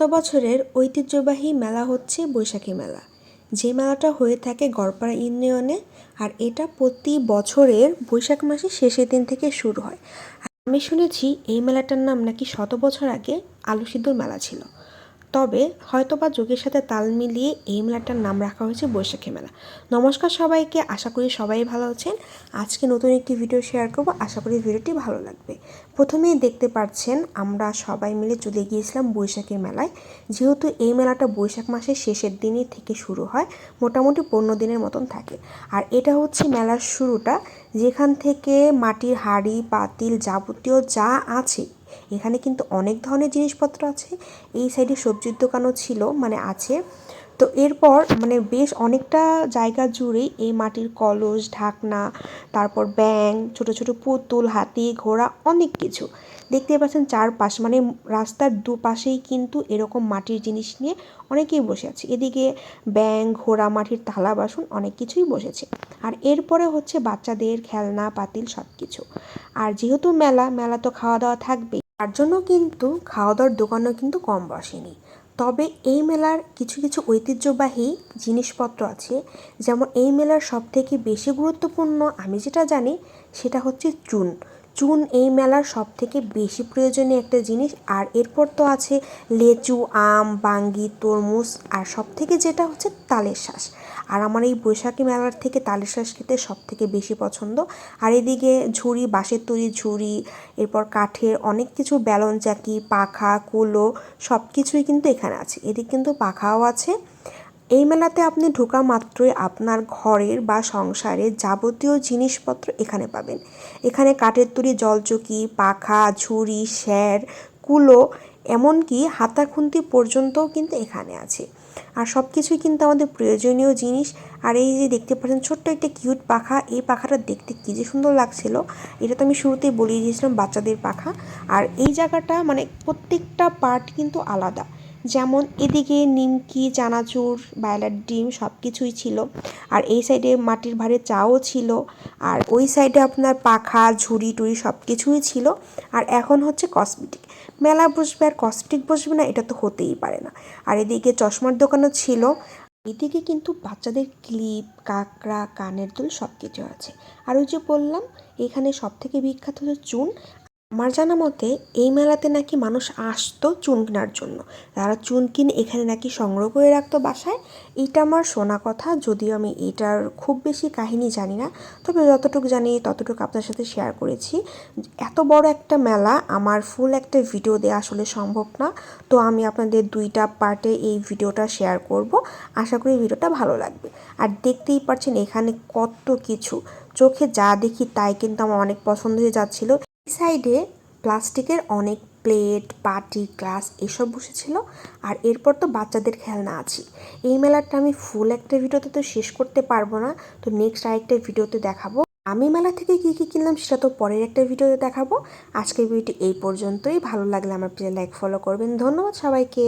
গত বছরের ঐতিহ্যবাহী মেলা হচ্ছে বৈশাখী মেলা। যে মেলাটা হয়ে থাকে গড়পাড়া ইউনিয়নে, আর এটা প্রতি বছরের বৈশাখ মাসের শেষের দিন থেকে শুরু হয়। আমি শুনেছি এই মেলাটার নাম নাকি শত বছর আগে আলু সিদ্ধর মেলা ছিল। তবে হয়তোবা যুগের সাথে তাল মিলিয়ে এই মেলাটার নাম রাখা হয়েছে বৈশাখী মেলা। নমস্কার সবাইকে, আশা করি সবাই ভালো আছেন। আজকে নতুন একটি ভিডিও শেয়ার করব। আশা করি ভিডিওটি ভালো লাগবে। প্রথমেই দেখতে পাচ্ছেন, আমরা সবাই মিলে চলে গিয়েছিলাম বৈশাখী মেলায়। যেহেতু এই মেলাটা বৈশাখ মাসের শেষের দিনই থেকে শুরু হয়, মোটামুটি পনেরো দিনের মতন থাকে। আর এটা হচ্ছে মেলার শুরুটা, যেখান থেকে মাটির হাঁড়ি, পাতিল যাবতীয় যা আছে এখানে কিন্তু অনেক ধরনের জিনিসপত্র আছে। এই সাইডে সবজির দোকানও ছিল মানে আছে। তো এরপর মানে বেশ অনেকটা জায়গা জুড়েই এই মাটির কলস, ঢাকনা, তারপর ব্যাং ছোট ছোট পুতুল, হাতি, ঘোড়া, অনেক কিছু। দেখতে পাচ্ছেন চারপাশ মানে রাস্তার দুপাশেই কিন্তু এরকম মাটির জিনিস নিয়ে অনেকেই বসে আছে। এদিকে ব্যাং ঘোড়া, মাটির থালা, বাসন অনেক কিছুই বসেছে। আর এরপরে হচ্ছে বাচ্চাদের খেলনা, পাতিল সব কিছু আর যেহেতু মেলা মেলা তো খাওয়া দাওয়া থাকবেই, তার জন্য কিন্তু খাওয়া দাওয়ার দোকানও কিন্তু কম বসেনি। তবে এই মেলার কিছু কিছু ঐতিহ্যবাহী জিনিসপত্র আছে। যেমন এই মেলার সবথেকে বেশি গুরুত্বপূর্ণ আমি যেটা জানি সেটা হচ্ছে চুন। চুন এই মেলার সবথেকে বেশি প্রয়োজনীয় একটা জিনিস, আর এরপর তো আছে লেচু, আম, বাঙ্গি, তরমুজ, আর সবথেকে যেটা হচ্ছে তালের শ্বাস আর আমার এই বৈশাখী মেলার থেকে তালের শ্বাস খেতে সবথেকে বেশি পছন্দ। আর এদিকে ঝুড়ি, বাঁশের তৈরি ঝুড়ি, এরপর কাঠের অনেক কিছু ব্যালন চাকি পাখা, কুলো সব কিছুই কিন্তু এখানে আছে। এদিকে কিন্তু পাখাও আছে। এই মেলাতে আপনি ঢোকা মাত্রই আপনার ঘরের বা সংসারের যাবতীয় জিনিসপত্র এখানে পাবেন। এখানে কাঠের তৈরি জলচকি, পাখা, ঝুড়ি, স্যার, কুলো, এমনকি হাতা খুন্তি পর্যন্তও কিন্তু এখানে আছে। আর সব কিছুই কিন্তু আমাদের প্রয়োজনীয় জিনিস। আর এই যে দেখতে পাচ্ছেন ছোট্ট একটা কিউট পাখা, এই পাখাটা দেখতে কী যে সুন্দর লাগছিল। এটা তো আমি শুরুতেই বলিয়ে দিয়েছিলাম বাচ্চাদের পাখা। আর এই জায়গাটা মানে প্রত্যেকটা পার্ট কিন্তু আলাদা। যেমন এদিকে নিমকি, চানাচুর, বায়লার ডিম সব কিছুই ছিল। আর এই সাইডে মাটির ভারে চাও ছিল। আর ওই সাইডে আপনার পাখা, ঝুড়ি, টুড়ি সব কিছুই ছিল। আর এখন হচ্ছে কসমেটিক মেলা বসবে আর কসমেটিক বসবে না, এটা তো হতেই পারে না। আর এদিকে চশমার দোকানও ছিল। এদিকে কিন্তু বাচ্চাদের ক্লিপ, কাঁকড়া, কানের দুল সব কিছু আছে। আর ওই যে বললাম, এখানে সব থেকে বিখ্যাত হচ্ছে চুন। আমার জানা মতে, এই মেলাতে নাকি মানুষ আসতো চুন কেনার জন্য। তারা চুন কিনে এখানে নাকি সংগ্রহ করে রাখতো বাসায়। এইটা আমার শোনা কথা, যদিও আমি এটার খুব বেশি কাহিনী জানি না। তবে যতটুকু জানি, ততটুকু আপনার সাথে শেয়ার করেছি। এত বড় একটা মেলা, আমার ফুল একটা ভিডিও দেওয়া আসলে সম্ভব না। তো আমি আপনাদের দুইটা পার্টে এই ভিডিওটা শেয়ার করব। আশা করি ভিডিওটা ভালো লাগবে। আর দেখতেই পারছেন এখানে কত কিছু। চোখে যা দেখি তাই কিন্তু আমার অনেক পছন্দ হয়ে যাচ্ছিল। সাইডে প্লাস্টিকের অনেক প্লেট, পাটি, গ্লাস এসব বসেছিল আর এরপর তো বাচ্চাদের খেলনা আছে এই মেলাটা আমি ফুল একটা ভিডিওতে তো শেষ করতে পারব না, তো নেক্সট আরেকটা ভিডিওতে দেখাবো। আমি মেলা থেকে কী কী কিনলাম সেটা তো পরের একটা ভিডিওতে দেখাবো। আজকের ভিডিওটি এই পর্যন্তই। ভালো লাগলে আমার প্লিজ লাইক ফলো করবেন। ধন্যবাদ সবাইকে।